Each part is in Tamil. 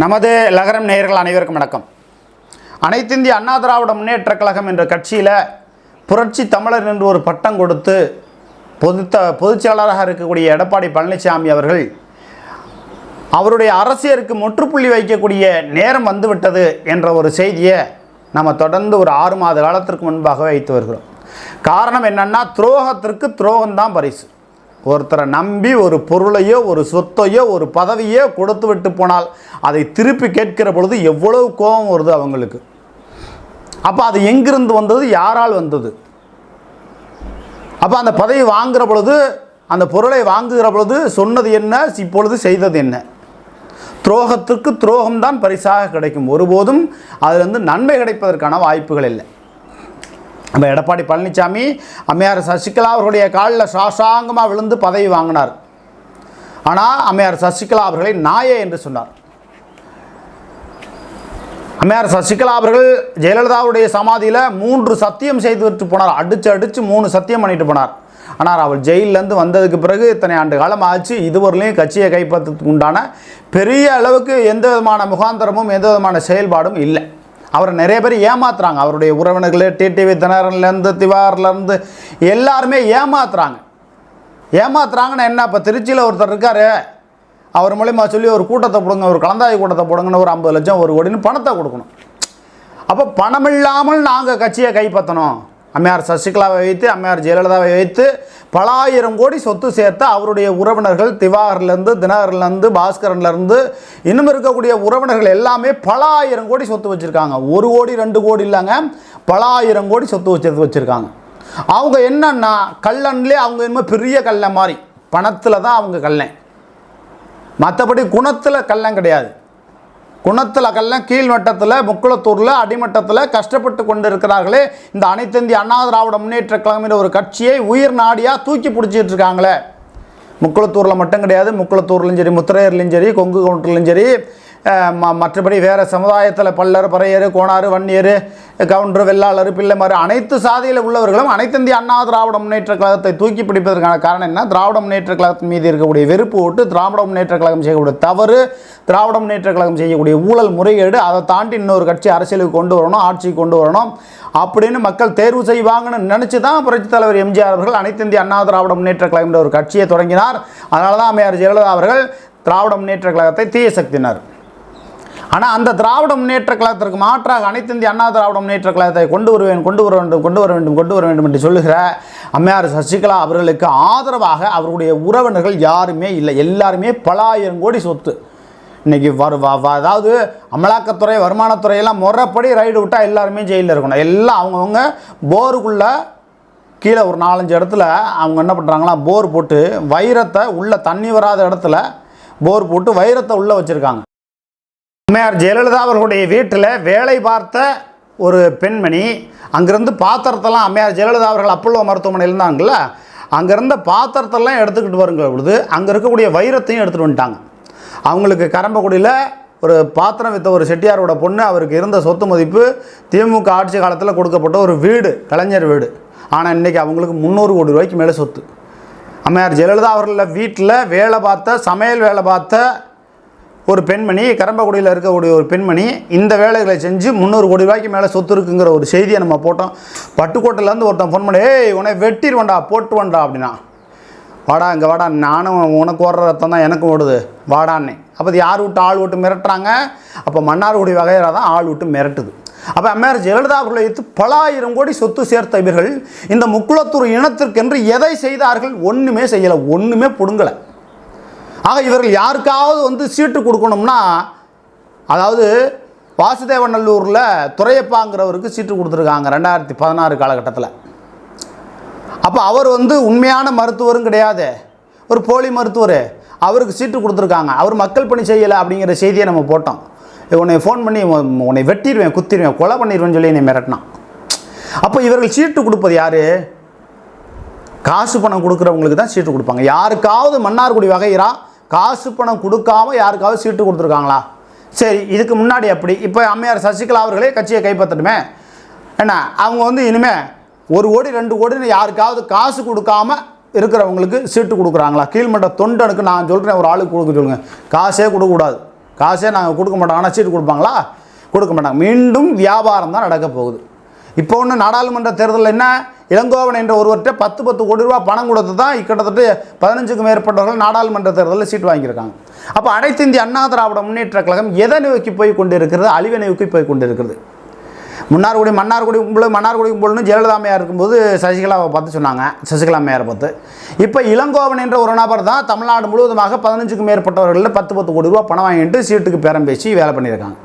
நமது லகரம் நேயர்கள் அனைவருக்கும் வணக்கம். அனைத்திந்திய அண்ணா திராவிட முன்னேற்ற கழகம் என்ற கட்சியில் புரட்சி தமிழர் என்று ஒரு பட்டம் கொடுத்து பொதுத்த பொதுச்செயலாளராக இருக்கக்கூடிய எடப்பாடி பழனிசாமி அவர்கள் அவருடைய அரசியலுக்கு முற்றுப்புள்ளி வைக்கக்கூடிய நேரம் வந்துவிட்டது என்ற ஒரு செய்தியை நம்ம தொடர்ந்து ஒரு ஆறு மாத காலத்திற்கு முன்பாக வைத்து வருகிறோம். காரணம் என்னென்னா துரோகத்திற்கு துரோகம்தான் பரிசு. ஒருத்தரை நம்பி ஒரு பொருளையோ ஒரு சொத்தையோ ஒரு பதவியோ கொடுத்து விட்டு போனால் அதை திருப்பி கேட்கிற பொழுது எவ்வளவு கோபம் வருது அவங்களுக்கு. அப்போ அது எங்கிருந்து வந்தது? யாரால் வந்தது? அப்போ அந்த பதவி வாங்குகிற பொழுது அந்த பொருளை வாங்குகிற பொழுது சொன்னது என்ன? இப்பொழுது செய்தது என்ன? துரோகத்திற்கு துரோகம்தான் பரிசாக கிடைக்கும். ஒருபோதும் அதிலிருந்து நன்மை கிடைப்பதற்கான வாய்ப்புகள் இல்லை. நம்ம எடப்பாடி பழனிசாமி அம்மையார் சசிகலா அவர்களுடைய காலில் சாசாங்கமாக விழுந்து பதவி வாங்கினார். ஆனால் அம்மையார் சசிகலா அவர்களை நாயே என்று சொன்னார். அம்மையார் சசிகலா அவர்கள் ஜெயலலிதாவுடைய சமாதியில் மூன்று சத்தியம் செய்து விட்டு போனார். அடித்து அடித்து மூணு சத்தியம் பண்ணிட்டு போனார். ஆனால் அவள் ஜெயிலேருந்து வந்ததுக்கு பிறகு இத்தனை ஆண்டு காலம் ஆச்சு. இதுவரையிலையும் கட்சியை கைப்பற்றத்துக்கு உண்டான பெரிய அளவுக்கு எந்த விதமான முகாந்திரமும் எந்த விதமான செயல்பாடும் இல்லை. அவரை நிறைய பேர் ஏமாத்துறாங்க. அவருடைய உறவினர்கள் டிடிவி தினகரன்லேருந்து திவாரிலேருந்து எல்லாருமே ஏமாத்துறாங்க. ஏமாத்துறாங்கன்னா என்ன? இப்போ திருச்சியில் ஒருத்தர் இருக்கார். அவர் மூலயமா சொல்லி ஒரு கூட்டத்தை போடுங்க ஒரு கலந்தாய் கூட்டத்தை போடுங்கன்னு ஒரு ஐம்பது லட்சம் ஒரு கோடின்னு பணத்தை கொடுக்கணும். அப்போ பணம் இல்லாமல் நாங்கள் கட்சியை கைப்பற்றணும். அம்மையார் சசிகலாவை வைத்து அம்மையார் ஜெயலலிதாவை வைத்து பல ஆயிரம் கோடி சொத்து சேர்த்து அவருடைய உறவினர்கள் திவாகர்லேருந்து தினகர்லேருந்து பாஸ்கரன்லேருந்து இன்னும் இருக்கக்கூடிய உறவினர்கள் எல்லாமே பல ஆயிரம் கோடி சொத்து வச்சுருக்காங்க. ஒரு கோடி ரெண்டு கோடி இல்லைங்க. பல ஆயிரம் கோடி சொத்து வச்சு வச்சுருக்காங்க. அவங்க என்னன்னா கல்லன்லேயே அவங்க இன்னும் பெரிய கல்லை மாதிரி பணத்தில் தான் அவங்க கல்லன் மற்றபடி குணத்தில் கள்ளம் கிடையாது. குணத்தில் கள்ளம் கீழ்மட்டத்தில் முக்குளத்தூரில் அடிமட்டத்தில் கஷ்டப்பட்டு கொண்டு இருக்கிறார்களே இந்த அனைத்திந்திய அண்ணா திராவிட முன்னேற்ற கழகம் ஒரு கட்சியை உயிர் நாடியாக தூக்கி பிடிச்சிட்டு இருக்காங்களே. முக்குளத்தூரில் மட்டும் கிடையாது. முக்குளத்தூர்லையும் சரி முத்திரையர்லையும் சரி கொங்கு கவுண்டர்லையும் சரி ம- மற்றபடி வேறு சமுதாயத்தில் பல்லர் பறையர் கோணாறு வன்னியர் கவுண்டர் வெள்ளாளர் பிள்ளைமார் அனைத்து சாதியில் உள்ளவர்களும் அனைத்திந்திய அண்ணா திராவிட முன்னேற்ற கழகத்தை தூக்கி பிடிப்பதற்கான காரணம் என்ன? திராவிட முன்னேற்ற கழகத்தின் மீது இருக்கக்கூடிய வெறுப்பு ஓட்டு திராவிட முன்னேற்ற கழகம் செய்யக்கூடிய தவறு திராவிட முன்னேற்ற கழகம் செய்யக்கூடிய ஊழல் முறைகேடு அதை தாண்டி இன்னொரு கட்சி அரசியலுக்கு கொண்டு வரணும் ஆட்சிக்கு கொண்டு வரணும். அப்படின்னு மக்கள் தேர்வு செய்வாங்கன்னு நினச்சி தான் புரட்சித் தலைவர் எம்ஜிஆர் அவர்கள் அனைத்து இந்திய அண்ணா திராவிட முன்னேற்ற கழகம் ஒரு கட்சியை தொடங்கினார். அதனால தான் அம்மையார் ஜெயலலிதா அவர்கள் திராவிட முன்னேற்ற கழகத்தை தீய சக்தினார் ஆனால் அந்த திராவிட முன்னேற்ற கழகத்திற்கு மாற்றாக அனைத்து இந்திய அண்ணா திராவிட முன்னேற்ற கழகத்தை கொண்டு வருவேன் கொண்டு வர வேண்டும் கொண்டு வர வேண்டும் கொண்டு வர வேண்டும் என்று சொல்லுகிற அம்மையார் சசிகலா அவர்களுக்கு ஆதரவாக அவருடைய உறவினர்கள் யாருமே இல்லை. எல்லாருமே பல ஆயிரம் கோடி சொத்து. இன்னைக்கு வரு அதாவது அமலாக்கத்துறை வருமானத்துறையெல்லாம் முறைப்படி ரைடு விட்டால் எல்லாருமே ஜெயிலில் இருக்கணும். எல்லாம் அவங்கவுங்க போருக்குள்ளே கீழே ஒரு நாலஞ்சு இடத்துல அவங்க என்ன பண்ணுறாங்களா போர் போட்டு வைரத்தை உள்ளே தண்ணி வராத இடத்துல போர் போட்டு வைரத்தை உள்ளே வச்சுருக்காங்க. அம்மையார் ஜெயலலிதா அவர்களுடைய வீட்டில் வேலை பார்த்த ஒரு பெண்மணி அங்கேருந்து பாத்திரத்தெல்லாம் அம்மையார் ஜெயலலிதா அவர்கள் அப்பல்லோ மருத்துவமனையில் இருந்தாங்கல்ல அங்கேருந்த பாத்திரத்தெல்லாம் எடுத்துக்கிட்டு வருங்கிற பொழுது அங்கே இருக்கக்கூடிய வைரத்தையும் எடுத்துகிட்டு வந்துட்டாங்க. அவங்களுக்கு கரம்பக்குடியில் ஒரு பாத்திரம் வித்த ஒரு செட்டியாரோட பொண்ணு அவருக்கு இருந்த சொத்து மதிப்பு திமுக ஆட்சி காலத்தில் கொடுக்கப்பட்ட ஒரு வீடு கலைஞர் வீடு. ஆனால் இன்றைக்கி அவங்களுக்கு முந்நூறு கோடி ரூபாய்க்கு மேலே சொத்து. அம்மையார் ஜெயலலிதா அவர்களில் வீட்டில் வேலை பார்த்த சமையல் வேலை பார்த்த ஒரு பெண்மணி கரம்பக்குடியில் இருக்கக்கூடிய ஒரு பெண்மணி இந்த வேலைகளை செஞ்சு முந்நூறு கோடி ரூபாய்க்கு மேலே சொத்து இருக்குங்கிற ஒரு செய்தியை நம்ம போட்டோம். பட்டுக்கோட்டையிலேருந்து ஒருத்தன் ஃபோன் பண்ணி ஏய் உன்னை வெட்டிடுவேண்டா போட்டுருவேண்டா அப்படின்னா வாடா இங்கே வாடா நானும் உனக்கு ஓடுற ரத்தம் தான் எனக்கும் ஓடுது. வாடான்னு அப்போ யார் விட்டு ஆள் விட்டு மிரட்டுறாங்க? அப்போ மன்னார்குடி வகையறா தான் ஆள் விட்டு மிரட்டுது. அப்போ அம்மையார் ஜெயலலிதா அவர்களை பல ஆயிரம் கோடி சொத்து சேர்த்த இவர்கள் இந்த முக்குளத்தூர் இனத்திற்கென்று எதை செய்தார்கள்? ஒன்றுமே செய்யலை ஒன்றுமே பிடுங்கலை. ஆக இவர்கள் யாருக்காவது வந்து சீட்டு கொடுக்கணும்னா அதாவது வாசுதேவநல்லூரில் துரையப்பாங்கிறவருக்கு சீட்டு கொடுத்துருக்காங்க ரெண்டாயிரத்தி பதினாறு காலகட்டத்தில். அப்போ அவர் வந்து உண்மையான மருத்துவரும் கிடையாது. ஒரு போலி மருத்துவர். அவருக்கு சீட்டு கொடுத்துருக்காங்க. அவர் மக்கள் பணி செய்யலை அப்படிங்கிற செய்தியை நம்ம போட்டோம். உன்னை ஃபோன் பண்ணி உன்னை வெட்டிடுவேன் குத்திடுவேன் கொலை பண்ணிடுவேன்னு சொல்லி என்னை மிரட்டினான். அப்போ இவர்கள் சீட்டு கொடுப்பது யார்? காசு பணம் கொடுக்குறவங்களுக்கு தான் சீட்டு கொடுப்பாங்க. யாருக்காவது மன்னார்குடி வகைரா காசு பணம் கொடுக்காம யாருக்காவது சீட்டு கொடுத்துருக்காங்களா? சரி இதுக்கு முன்னாடி அப்படி. இப்போ அம்மையார் சசிகலா அவர்களே கட்சியை கைப்பற்றட்டுமே. என்ன? அவங்க வந்து இனிமேல் ஒரு கோடி ரெண்டு கோடின்னு யாருக்காவது காசு கொடுக்காம இருக்கிறவங்களுக்கு சீட்டு கொடுக்குறாங்களா? கீழ்மட்ட தொண்டனுக்கு நான் சொல்கிறேன் ஒரு ஆளுக்கு கொடுக்க சொல்லுங்கள் காசே கொடுக்கக்கூடாது. காசே நாங்கள் கொடுக்க மாட்டோம் ஆனால் சீட்டு கொடுப்பாங்களா? கொடுக்க மாட்டாங்க. மீண்டும் வியாபாரம் தான் நடக்க போகுது. இப்போ ஒன்று நாடாளுமன்ற தேர்தலில் என்ன? இளங்கோவன் என்ற ஒருவர்கிட்ட பத்து பத்து கோடி ரூபா பணம் கொடுத்து தான் கிட்டத்தட்ட பதினஞ்சுக்கும் மேற்பட்டவர்கள் நாடாளுமன்ற தேர்தலில் சீட் வாங்கியிருக்காங்க. அப்போ அனைத்து இந்திய அண்ணா திராவிட முன்னேற்ற கழகம் எதை நோக்கி போய் கொண்டிருக்கிறது? அழிவை நோக்கி போய் கொண்டிருக்கிறது. முன்னார்குடி மன்னார்குடி கும்பல் மன்னார்குடி கும்பல்னு ஜெயலலிதா அம்மையார் இருக்கும்போது சசிகலாவை பார்த்து சொன்னாங்க. சசிகலா அம்மையாரை பார்த்து. இப்போ இளங்கோவன் என்ற ஒரு நபர் தான் தமிழ்நாடு முழுவதுமாக பதினஞ்சுக்கும் மேற்பட்டவர்களில் பத்து பத்து கோடி ரூபா பணம் வாங்கிட்டு சீட்டுக்கு பேரம் பேசி வேலை பண்ணியிருக்காங்க.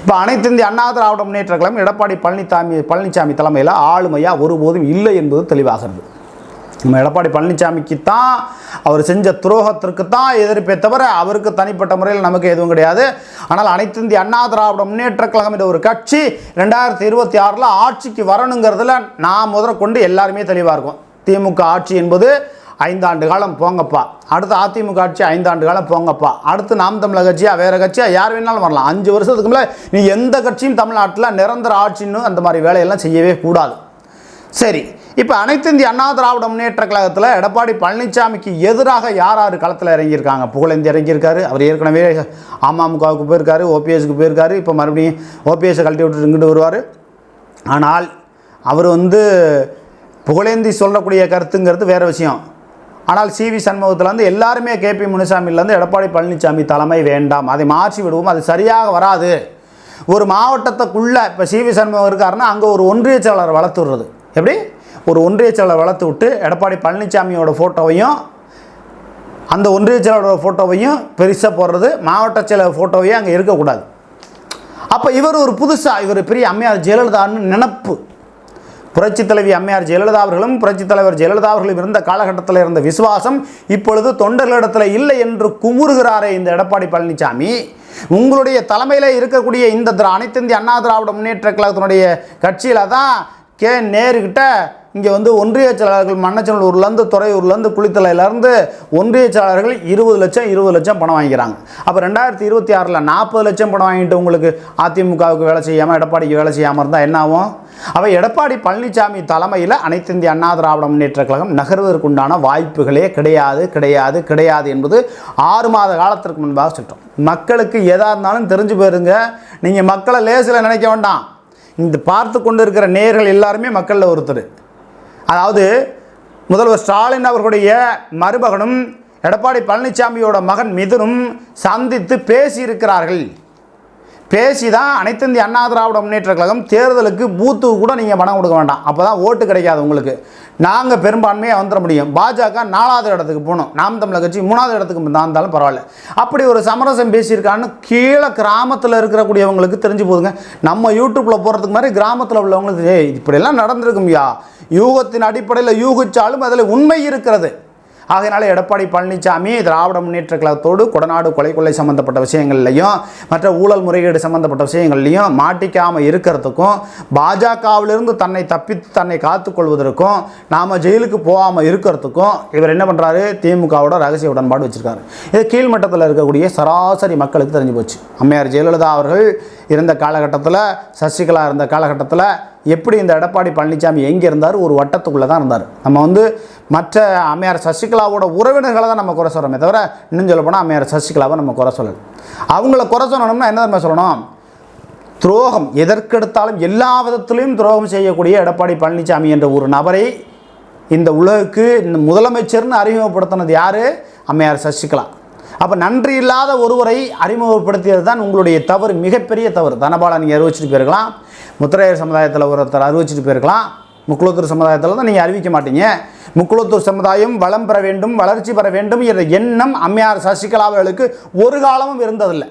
இப்போ அனைத்து இந்திய அண்ணா திராவிட முன்னேற்ற கழகம் எடப்பாடி பழனிசாமி பழனிசாமி தலைமையில் ஆளுமையாக ஒருபோதும் இல்லை என்பது தெளிவாகிறது. நம்ம எடப்பாடி பழனிசாமிக்கு தான் அவர் செஞ்ச துரோகத்திற்கு தான் எதிர்ப்பே தவிர அவருக்கு தனிப்பட்ட முறையில் நமக்கு எதுவும் கிடையாது. ஆனால் அனைத்து இந்திய அண்ணா திராவிட முன்னேற்ற கழகம் என்ற ஒரு கட்சி ரெண்டாயிரத்தி இருபத்தி ஆறில் ஆட்சிக்கு வரணுங்கிறதுல நான் முதற்கொண்டு எல்லாருமே தெளிவாக இருக்கும். திமுக ஆட்சி என்பது ஐந்தாண்டு காலம் போங்கப்பா. அடுத்து அதிமுக ஆட்சி ஐந்தாண்டு காலம் போங்கப்பா. அடுத்து நாம் தமிழக கட்சியாக வேறு கட்சியாக யார் வேணாலும் வரலாம். அஞ்சு வருஷத்துக்கு மேலே நீ எந்த கட்சியும் தமிழ்நாட்டில் நிரந்தர ஆட்சின்னு அந்த மாதிரி வேலையெல்லாம் செய்யவே கூடாது. சரி இப்போ அனைத்து இந்திய அண்ணா திராவிட முன்னேற்ற கழகத்தில் எடப்பாடி பழனிசாமிக்கு எதிராக யார் யார் களத்தில் இறங்கியிருக்காங்க? புகழேந்தி இறங்கியிருக்காரு. அவர் ஏற்கனவே அமமுகவுக்கு போயிருக்காரு ஓபிஎஸ்க்கு போயிருக்காரு. இப்போ மறுபடியும் ஓபிஎஸ்ஸை கழட்டி விட்டுட்டு இங்கிட்டு வருவார். ஆனால் அவர் வந்து புகழேந்தி சொல்லக்கூடிய கருத்துங்கிறது வேறு விஷயம். ஆனால் சிவி சண்முகத்துலேருந்து எல்லாருமே கே பி முனுசாமிலேருந்து எடப்பாடி பழனிசாமி தலைமை வேண்டாம். அதை மாற்றி விடுவோம். அது சரியாக வராது. ஒரு மாவட்டத்துக்குள்ளே இப்போ சிவி சண்முகம் இருக்காருன்னா அங்கே ஒரு ஒன்றிய செயலாளர் வளர்த்துடுறது எப்படி? ஒரு ஒன்றிய வளர்த்து விட்டு எடப்பாடி பழனிசாமியோட ஃபோட்டோவையும் அந்த ஒன்றியச்சலோட ஃபோட்டோவையும் பெருசாக போடுறது மாவட்ட செயலர் ஃபோட்டோவையும் அங்கே இருக்கக்கூடாது. அப்போ இவர் ஒரு புதுசாக இவர் பெரிய அம்மையார் ஜெயலலிதான்னு நினப்பு. புரட்சித் தலைவி அம்மையார் ஜெயலலிதா அவர்களும் புரட்சித் தலைவர் ஜெயலலிதா அவர்களும் இருந்த காலகட்டத்தில் இருந்த விசுவாசம் இப்பொழுது தொண்டர்களிடத்தில் இல்லை என்று குமுறுகிறாரே இந்த எடப்பாடி பழனிசாமி உங்களுடைய தலைமையில் இருக்கக்கூடிய இந்த திரா அனைத்து இந்திய அண்ணா திராவிட முன்னேற்ற கழகத்தினுடைய கட்சியில் தான் கே. நேருக்கிட்ட இங்கே வந்து ஒன்றிய செயலாளர்கள் மன்னச்சநல்லூர்லேருந்து துறையூர்லேருந்து குளித்தலையிலேருந்து ஒன்றிய செயலாளர்கள் இருபது லட்சம் இருபது லட்சம் பணம் வாங்கிக்கிறாங்க. அப்போ ரெண்டாயிரத்தி இருபத்தி ஆறில் நாற்பது லட்சம் பணம் வாங்கிட்டு உங்களுக்கு அதிமுகவுக்கு வேலை செய்யாமல் எடப்பாடிக்கு வேலை செய்யாமல் இருந்தால் என்ன ஆகும்? அவை எடப்பாடி பழனிசாமி தலைமையில் அனைத்து இந்திய அண்ணா திராவிட முன்னேற்ற கழகம் நகர்வதற்குண்டான வாய்ப்புகளே கிடையாது கிடையாது கிடையாது என்பது ஆறு மாத காலத்திற்கு முன்பாக சொல்லிட்டோம். மக்களுக்கு எதாக இருந்தாலும் தெரிஞ்சு போயிருங்க. நீங்கள் மக்களை லேசில் நினைக்க வேண்டாம். இந்த பார்த்து கொண்டு இருக்கிற நேர்கள் எல்லாருமே மக்களில் ஒருத்தர். அதாவது முதல்வர் ஸ்டாலின் அவர்களுடைய மருமகனும் எடப்பாடி பழனிசாமியோட மகன் மிதுனும் சந்தித்து பேசியிருக்கிறார்கள். பேசி தான் அனைத்து இந்திய அண்ணா திராவிட முன்னேற்ற கழகம் தேர்தலுக்கு பூத்து கூட நீங்கள் பணம் கொடுக்க வேண்டாம். அப்போ தான் ஓட்டு கிடைக்காது உங்களுக்கு. நாங்கள் பெரும்பான்மையாக வந்துட முடியும். பாஜக நாலாவது இடத்துக்கு போகணும். நாம் தமிழர் கட்சி மூணாவது இடத்துக்கு தான் இருந்தாலும் பரவாயில்ல. அப்படி ஒரு சமரசம் பேசியிருக்கான்னு கீழே கிராமத்தில் இருக்கிறக்கூடியவங்களுக்கு தெரிஞ்சு போதுங்க. நம்ம யூடியூப்பில் போகிறதுக்கு மாதிரி கிராமத்தில் உள்ளவங்களுக்கு ஏய் இப்படியெல்லாம் நடந்திருக்கும்யா யூகத்தின் அடிப்படையில் யூகிச்சாலும் அதில் உண்மை இருக்கிறது. ஆகையினால எடப்பாடி பழனிசாமி திராவிட முன்னேற்ற கழகத்தோடு கொடநாடு கொலை கொள்ளை சம்மந்தப்பட்ட விஷயங்கள்லையும் மற்ற ஊழல் முறைகேடு சம்மந்தப்பட்ட விஷயங்கள்லையும் மாட்டிக்காமல் இருக்கிறதுக்கும் பாஜகவிலிருந்து தன்னை தப்பித்து தன்னை காத்துக்கொள்வதற்கும் நாம் ஜெயிலுக்கு போகாமல் இருக்கிறதுக்கும் இவர் என்ன பண்ணுறாரு திமுகவோட ரகசிய உடன்பாடு வச்சுருக்காரு. இது கீழ்மட்டத்தில் இருக்கக்கூடிய சராசரி மக்களுக்கு தெரிஞ்சு போச்சு. அம்மையார் ஜெயலலிதா அவர்கள் இருந்த காலகட்டத்தில் சசிகலா இருந்த காலகட்டத்தில் எப்படி இந்த எடப்பாடி பழனிசாமி எங்கே இருந்தார்? ஒரு வட்டத்துக்குள்ளே தான் இருந்தார். நம்ம வந்து மற்ற அம்மையார் சசிகலாவோட உறவினர்களை தான் நம்ம குறை சொல்கிறோமே தவிர இன்னும் சொல்ல போனால் அம்மையார் சசிகலாவை நம்ம குறை சொல்லலை. அவங்கள குறை சொல்லணும்னா என்ன நம்ம சொல்லணும்? துரோகம். எதற்கெடுத்தாலும் எல்லா விதத்திலையும் துரோகம் செய்யக்கூடிய எடப்பாடி பழனிசாமி என்ற ஒரு நபரை இந்த உலகுக்கு இந்த முதலமைச்சர்னு அறிமுகப்படுத்தினது யார்? அம்மையார் சசிகலா. அப்போ நன்றி இல்லாத ஒருவரை அறிமுகப்படுத்தியது தான் உங்களுடைய தவறு மிகப்பெரிய தவறு. தனபாலா நீங்கள் அறிவிச்சிட்டு போயிருக்கலாம் முத்திரையர் சமுதாயத்தில் ஒருத்தர் அறிவிச்சிட்டு போயிருக்கலாம். முக்குளத்தூர் சமுதாயத்தில் தான் நீங்கள் அறிவிக்க மாட்டீங்க. முக்குளத்தூர் சமுதாயம் வளம் பெற வேண்டும் வளர்ச்சி பெற வேண்டும் என்ற எண்ணம் அம்மையார் சசிகலா அவர்களுக்கு ஒரு காலமும் இருந்ததில்லை.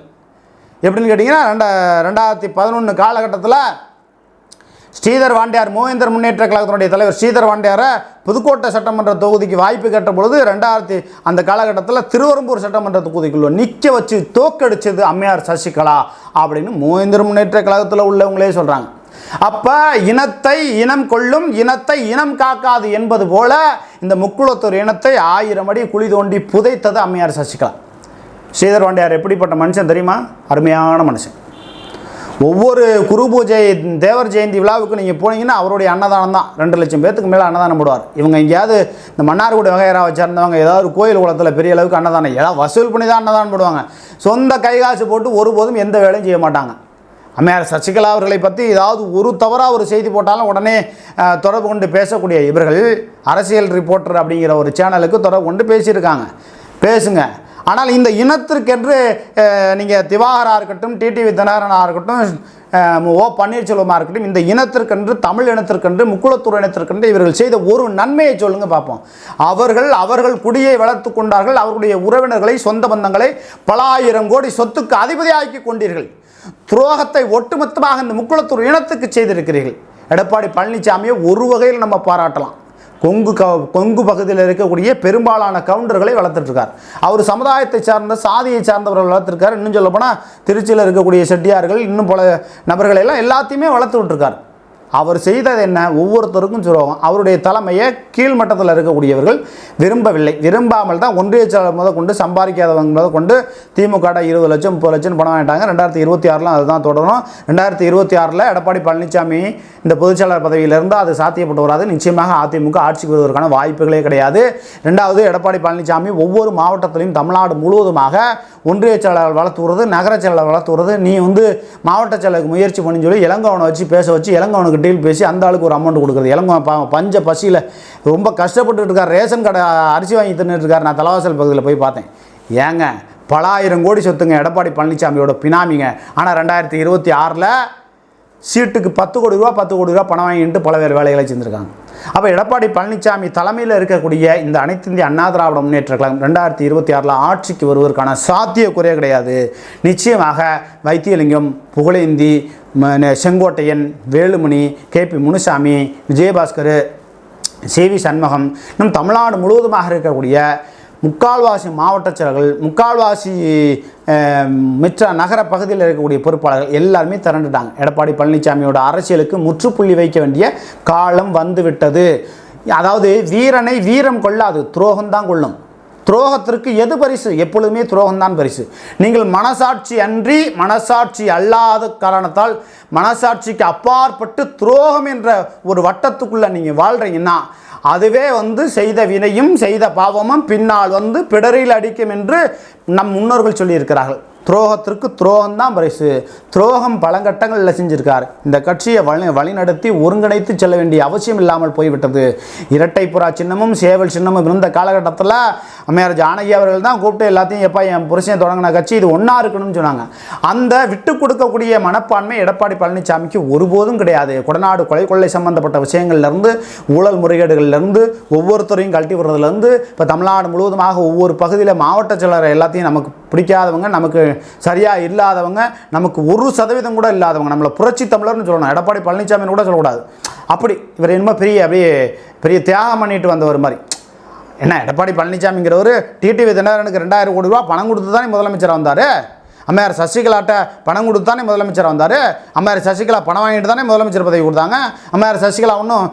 எப்படின்னு கேட்டிங்கன்னா ரெண்டா ரெண்டாயிரத்தி பதினொன்று காலகட்டத்தில் ஸ்ரீதர் வாண்டியார் மூவேந்தர் முன்னேற்ற கழகத்தினுடைய தலைவர் ஸ்ரீதர் வாண்டியாரை புதுக்கோட்டை சட்டமன்ற தொகுதிக்கு வாய்ப்பு கேட்ட பொழுது ரெண்டாயிரத்தி அந்த காலகட்டத்தில் திருவரம்பூர் சட்டமன்ற தொகுதிக்குள்ள நிற்க வச்சு தோக்கடிச்சது அம்மையார் சசிகலா அப்படின்னு மூவேந்தர் முன்னேற்ற கழகத்தில் உள்ளவங்களே சொல்கிறாங்க அப்போ இனத்தை இனம் கொள்ளும் இனத்தை இனம் காக்காது என்பது போல இந்த முக்குளத்தூர் இனத்தை ஆயிரம் அடி குழி தோண்டி புதைத்தது அம்மையார் சசிகலா ஸ்ரீதர் வாண்டியார் எப்படிப்பட்ட மனுஷன் தெரியுமா? அருமையான மனுஷன். ஒவ்வொரு குரு பூஜை தேவர் ஜெயந்தி விழாவுக்கு நீங்கள் போனீங்கன்னா அவருடைய அன்னதானம் தான். ரெண்டு லட்சம் பேத்துக்கு மேலே அன்னதானம் போடுவார். இவங்க எங்கேயாவது இந்த மன்னார்குடி வகையராவை வச்சிருந்தவங்க ஏதாவது ஒரு கோயில் குளத்தில் பெரிய அளவுக்கு அன்னதானம் ஏதாவது வசூல் பண்ணி தான் அன்னதானம் போடுவாங்க. சொந்த கைகாசு போட்டு ஒருபோதும் எந்த வேலையும் செய்ய மாட்டாங்க. அம்மையார் சசிகலா அவர்களை பற்றி ஏதாவது ஒரு தவறாக ஒரு செய்தி போட்டாலும் உடனே தொடர்பு கொண்டு பேசக்கூடிய இவர்கள் அரசியல் ரிப்போர்ட்டர் அப்படிங்கிற ஒரு சேனலுக்கு தொடர்பு கொண்டு பேசியிருக்காங்க. பேசுங்க. ஆனால் இந்த இனத்திற்கென்று நீங்கள் திவாகராக இருக்கட்டும் டிடிவி தினகரனாக இருக்கட்டும் ஓ பன்னீர்செல்வமாக இருக்கட்டும் இந்த இனத்திற்கென்று தமிழ் இனத்திற்கென்று முக்குளத்தூர் இனத்திற்கென்று இவர்கள் செய்த ஒரு நன்மையை சொல்லுங்க பார்ப்போம் அவர்கள் அவர்கள் குடியை வளர்த்து கொண்டார்கள் அவர்களுடைய உறவினர்களை சொந்த பந்தங்களை பல ஆயிரம் கோடி சொத்துக்கு அதிபதியாக்கி கொண்டீர்கள். துரோகத்தை ஒட்டுமொத்தமாக இந்த முக்குளத்தூர் இனத்துக்கு செய்திருக்கிறீர்கள். எடப்பாடி பழனிசாமியை ஒரு வகையில் நம்ம பாராட்டலாம். கொங்கு க கொங்கு பகுதியில் இருக்கக்கூடிய பெரும்பாலான கவுண்டர்களை வளர்த்துட்ருக்கார். அவர் சமுதாயத்தை சார்ந்த சாதியை சார்ந்தவர்கள் வளர்த்துருக்கார் இன்னும் சொல்லப்போனால் திருச்சியில் இருக்கக்கூடிய செட்டியார்கள் இன்னும் பல நபர்களை எல்லாம் எல்லாத்தையுமே வளர்த்து விட்டுருக்கார் அவர் செய்தது என்ன? ஒவ்வொருத்தருக்கும் சொல்லுவாங்க. அவருடைய தலைமையை கீழ்மட்டத்தில் இருக்கக்கூடியவர்கள் விரும்பவில்லை. விரும்பாமல் தான் ஒன்றிய செயலாளர் முதல் கொண்டு சம்பாதிக்காதவங்க முதல் கொண்டு திமுக இருபது லட்சம் முப்பது லட்சம் பணம் வாங்கிட்டாங்க. ரெண்டாயிரத்தி இருபத்தி ஆறில் அதுதான் தொடரும். ரெண்டாயிரத்தி இருபத்தி ஆறில் எடப்பாடி பழனிசாமி இந்த பொதுச்செயலாளர் பதவியிலிருந்து அது சாத்தியப்பட்டு வராது. நிச்சயமாக அதிமுக ஆட்சிக்கு வருவதற்கான வாய்ப்புகளே கிடையாது. ரெண்டாவது எடப்பாடி பழனிசாமி ஒவ்வொரு மாவட்டத்திலையும் தமிழ்நாடு முழுவதுமாக ஒன்றிய செயலாளர் வளர்த்துறது நகர செயலாளர் வளர்த்துறது நீ வந்து மாவட்ட செயலருக்கு முயற்சி பண்ணி சொல்லி இளங்கவனை வச்சு பேச வச்சு இளங்கவனுக்கு டீல் பேசி அந்த ஆளுக்கு ஒரு அமௌண்ட் கொடுக்குறது. இளங்கவன் பஞ்ச பசியில் ரொம்ப கஷ்டப்பட்டு இருக்கார் ரேஷன் கடை அரிசி வாங்கி தின்னுட்டு இருக்கார் நான் தலைவாசல் பகுதியில் போய் பார்த்தேன். ஏங்க பல ஆயிரம் கோடி சொத்துங்க எடப்பாடி பழனிசாமியோட பினாமிங்க. ஆனால் ரெண்டாயிரத்தி இருபத்தி ஆறில் சீட்டுக்கு பத்து கோடி ரூபா பத்து கோடி ரூபா பணம் வாங்கிட்டு பல வேறு வேலைகளை செஞ்சுருக்காங்க. அப்போ எடப்பாடி பழனிசாமி தலைமையில் இருக்கக்கூடிய இந்த அனைத்து இந்திய அண்ணா திராவிட முன்னேற்ற கழகம் ரெண்டாயிரத்தி இருபத்தி ஆறில் ஆட்சிக்கு வருவதற்கான சாத்தியக்குறைய கிடையாது. நிச்சயமாக Vaithilingam Pugazhendhi Sengottaiyan Velumani K. P. Munusamy Vijayabaskar C. V. Shanmugam நம் தமிழ்நாடு முழுவதுமாக இருக்கக்கூடிய முக்கால்வாசி மாவட்ட செயலர்கள் முக்கால்வாசி மிச்ச நகர பகுதியில் இருக்கக்கூடிய பொறுப்பாளர்கள் எல்லாருமே திரண்டுட்டாங்க. எடப்பாடி பழனிசாமியோட அரசியலுக்கு முற்றுப்புள்ளி வைக்க வேண்டிய காலம் வந்துவிட்டது. அதாவது வீரனை வீரம் கொள்ளாது துரோகம்தான் கொள்ளும். துரோகத்திற்கு எது பரிசு? எப்பொழுதுமே துரோகம்தான் பரிசு. நீங்கள் மனசாட்சி அன்றி மனசாட்சி அல்லாத காரணத்தால் மனசாட்சிக்கு அப்பாற்பட்டு துரோகம் என்ற ஒரு வட்டத்துக்குள்ளே நீங்கள் வாழ்கிறீங்கன்னா அதுவே வந்து செய்த வினையும் செய்த பாவமும் பின்னால் வந்து பிடரில் அடிக்கும் என்று நம் முன்னோர்கள் சொல்லியிருக்கிறார்கள். துரோகத்திற்கு துரோகம் தான் பரிசு. துரோகம் பழங்கட்டங்களில் செஞ்சிருக்கார். இந்த கட்சியை வழி வழிநடத்தி ஒருங்கிணைத்து செல்ல வேண்டிய அவசியம் இல்லாமல் போய்விட்டது. இரட்டை புறா சின்னமும் சேவல் சின்னமும் இருந்த காலகட்டத்தில் அம்மையார் ஜானகி அவர்கள் தான் கூப்பிட்டு எல்லாத்தையும் எப்பா என் புருஷன் தொடங்கின கட்சி இது ஒன்றா இருக்கணும்னு சொன்னாங்க. அந்த விட்டு கொடுக்கக்கூடிய மனப்பான்மை எடப்பாடி பழனிசாமிக்கு ஒருபோதும் கிடையாது. கொடநாடு கொலை கொள்ளை சம்பந்தப்பட்ட விஷயங்கள்லேருந்து ஊழல் முறைகேடுகள்லேருந்து ஒவ்வொருத்தரையும் கழட்டி விடுறதுலேருந்து இப்போ தமிழ்நாடு முழுவதுமாக ஒவ்வொரு பகுதியில் மாவட்ட செயலர் எல்லாத்தையும் நமக்கு பிடிக்காதவங்க நமக்கு சரியாக இல்லாதவங்க நமக்கு ஒரு சதவீதம் கூட இல்லாதவங்க நம்மளை புரட்சி தமிழர்னு சொல்லணும். எடப்பாடி பழனிசாமின்னு கூட சொல்லக்கூடாது. அப்படி இவர் என்னமோ பெரிய அப்படியே பெரிய தியாகம் பண்ணிட்டு வந்தவர் மாதிரி. என்ன எடப்பாடி பழனிசாமிங்கிறவர் டிடிவி தினகரனுக்கு ரெண்டாயிரம் கோடி ரூபா பணம் கொடுத்து தானே முதலமைச்சராக வந்தார்? அம்மையார் சசிகலாட்ட பணம் கொடுத்து தானே வந்தார்? அம்மையார் சசிகலா பணம் வாங்கிட்டு தானே முதலமைச்சர் பதவி கொடுத்தாங்க. அம்மையார் சசிகலா ஒன்றும்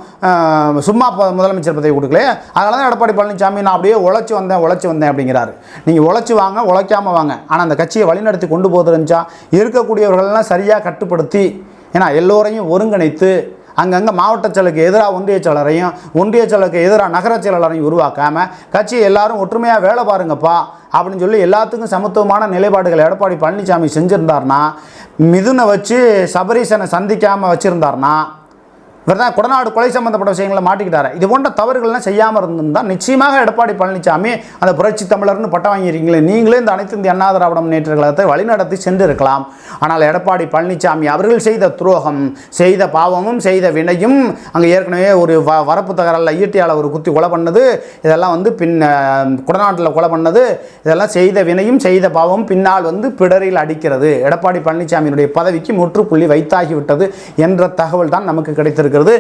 சும்மா முதலமைச்சர் பதவி கொடுக்கலையே. அதனால தான் எடப்பாடி பழனிசாமி நான் அப்படியே உழைச்சி வந்தேன் உழைச்சி வந்தேன் அப்படிங்கிறாரு. நீங்கள் உழைச்சி வாங்க உழைக்காமல் வாங்க. ஆனால் அந்த கட்சியை வழிநடத்தி கொண்டு போகிறது இருந்துச்சா இருக்கக்கூடியவர்களெல்லாம் சரியாக கட்டுப்படுத்தி ஏன்னா எல்லோரையும் ஒருங்கிணைத்து அங்கங்கே மாவட்ட செயலுக்கு எதிராக ஒன்றிய செயலரையும் ஒன்றிய செயலுக்கு எதிராக நகர செயலாளரையும் உருவாக்காமல் கட்சி எல்லாரும் ஒற்றுமையாக வேலை பாருங்கப்பா அப்படின்னு சொல்லி எல்லாத்துக்கும் சமத்துவமான நிலைப்பாடுகள் எடப்பாடி பழனிசாமி செஞ்சுருந்தார்னா மிதுனை வச்சு சபரீசனை சந்திக்காமல் வச்சுருந்தார்னா இவர் தான் கொடநாடு கொலை சம்பந்தப்பட்ட விஷயங்களை மாட்டிக்கிட்டாரு. இது போன்ற தவறுகள்லாம் செய்யாமல் இருந்திருந்தால் நிச்சயமாக எடப்பாடி பழனிசாமி அந்த புரட்சி தமிழர்னு பட்டம் வாங்கியிருக்கீங்களே நீங்களே இந்த அனைத்து இந்திய அண்ணா திராவிட முன்னேற்ற கழகத்தை வழிநடத்தி சென்றிருக்கலாம். ஆனால் எடப்பாடி பழனிசாமி அவர்கள் செய்த துரோகம் செய்த பாவமும் செய்த வினையும் அங்கே ஏற்கனவே ஒரு வ வரப்பு தகராறில் ஈட்டியால் ஒரு குத்தி கொலை பண்ணது. இதெல்லாம் வந்து பின் குடநாட்டில் கொலை பண்ணது. இதெல்லாம் செய்த வினையும் செய்த பாவமும் பின்னால் வந்து பிடரில் அடிக்கிறது. எடப்பாடி பழனிசாமியினுடைய பதவிக்கு முற்றுப்புள்ளி வைத்தாகிவிட்டது என்ற தகவல் தான் நமக்கு கிடைத்திருக்கு இருக்கிறது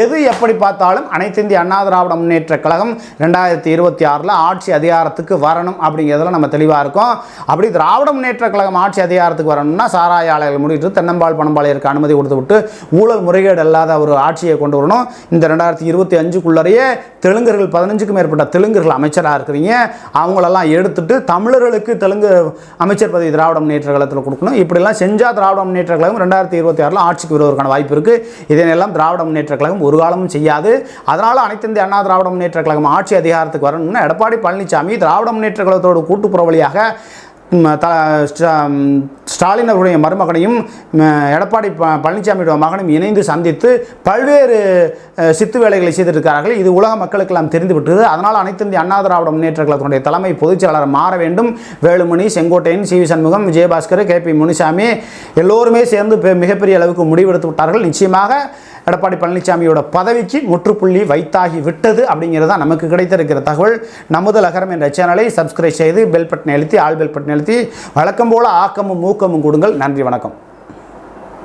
எது எப்படி பார்த்தாலும் அனைத்து இந்திய அண்ணா திராவிட முன்னேற்ற கழகம் ரெண்டாயிரத்தி இருபத்தி ஆறில் ஆட்சி அதிகாரத்துக்கு வரணும் அப்படிங்கிறதுல நம்ம தெளிவாக இருக்கோம். அப்படி திராவிட முன்னேற்ற கழகம் ஆட்சி அதிகாரத்துக்கு வரணும்னா சாராய ஆலைகள் முடித்து தென்னம்பால் பணம்பாளையருக்கு அனுமதி கொடுத்து விட்டு ஊழல் முறைகேடு இல்லாத ஒரு ஆட்சியை கொண்டு வரணும். இந்த ரெண்டாயிரத்தி இருபத்தி அஞ்சுக்குள்ளரையே தெலுங்கர்கள் பதினஞ்சுக்கும் மேற்பட்ட தெலுங்குகள் அமைச்சராக இருக்கிறீங்க. அவங்களெல்லாம் எடுத்துட்டு தமிழர்களுக்கு தெலுங்கு அமைச்சர் பதவி திராவிட முன்னேற்ற கழகத்தில் கொடுக்கணும். இப்படிலாம் செஞ்சால் திராவிட முன்னேற்ற கழகம் ரெண்டாயிரத்தி இருபத்தி ஆறில் ஆட்சிக்கு வருவதற்கான வாய்ப்பு இருக்குது இதனையெல்லாம் திராவிட முன்னேற்ற கழகம் ஒரு காலமும் செய்யாது. அதனால் அனைத்து இந்திய அண்ணா திராவிட முன்னேற்ற கழகம் ஆட்சி அதிகாரத்துக்கு வரணும்னு எடப்பாடி பழனிசாமி திராவிட முன்னேற்ற கழகத்தோட கூட்டுப்புற வழியாக த ஸ்டாலின் அவருடைய மருமகனையும் எடப்பாடி ப பழனிசாமியுடைய மகனையும் இணைந்து சந்தித்து பல்வேறு சித்து வேலைகளை செய்திருக்கிறார்கள். இது உலக மக்களுக்கெல்லாம் தெரிந்துவிட்டது. அதனால் அனைத்து இந்திய அண்ணா திராவிட முன்னேற்ற கழகத்தினுடைய தலைமை பொதுச் செயலாளர் மாற வேண்டும். Velumani Sengottaiyan C V Shanmugam Vijayabaskar K P Munisamy எல்லோருமே சேர்ந்து மிகப்பெரிய அளவுக்கு முடிவெடுத்து விட்டார்கள். நிச்சயமாக எடப்பாடி பழனிசாமியோட பதவிக்கு முற்றுப்புள்ளி வைத்தாகி விட்டது அப்படிங்கிறதா நமக்கு கிடைத்திருக்கிற தகவல். நமது லகரம் என்ற சேனலை சப்ஸ்கிரைப் செய்து பெல் பட்டனை அழுத்தி ஆள் பெல் பட்டனை அழுத்தி வழக்கம் போல ஆக்கமும் ஊக்கமும் கொடுங்கள். நன்றி வணக்கம்.